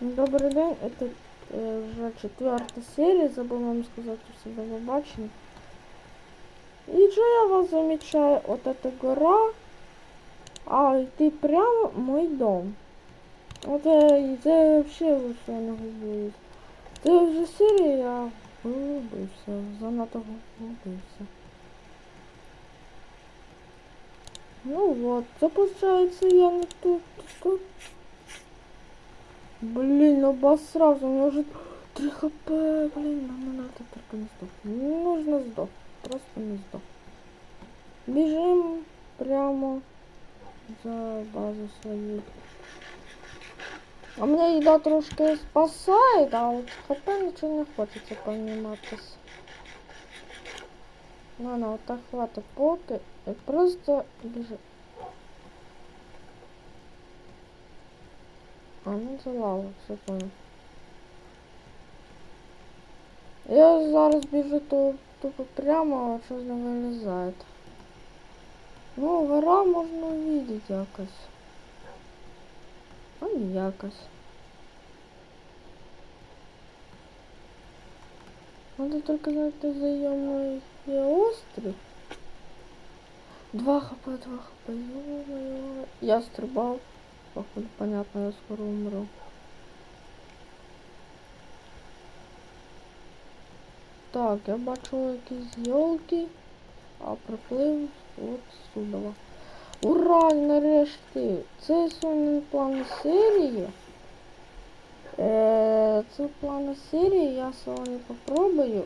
Добрий день, это е, вже четверта серія, забув вам сказати у себе в побаченні. І що я вас замічаю, от эта гора, а йти прямо в мой дом. От е, це взагалі лише не губуюсь. Це вже серія, я губився, занадто губився. Ну вот, це получается я не тут, тут. Блин, обосрался, у меня уже 3 хп, блин, нам надо только не сдох. Не нужно сдох, просто не сдох. Бежим прямо за базу свою. А меня еда трошки спасает, а вот хп ничего не хочется пониматись. Ладно, вот так хватит поки. и Просто бежим. А, ну це лава, все понял. Я зараз біжу то тупо прямо, а щось не вилізає. Ну, гора можна увидеть якось. А не якось. Надо только знайти заємний є острів. Два хп, два хп, ё-моё. Я стрибав. Походу, понятно, я скоро умру. Так, я бачу якісь йолки, а приплив от сюди. Ура! Нарешті! Це сьогодні план серії. Е, це план серії, я сьогодні попробую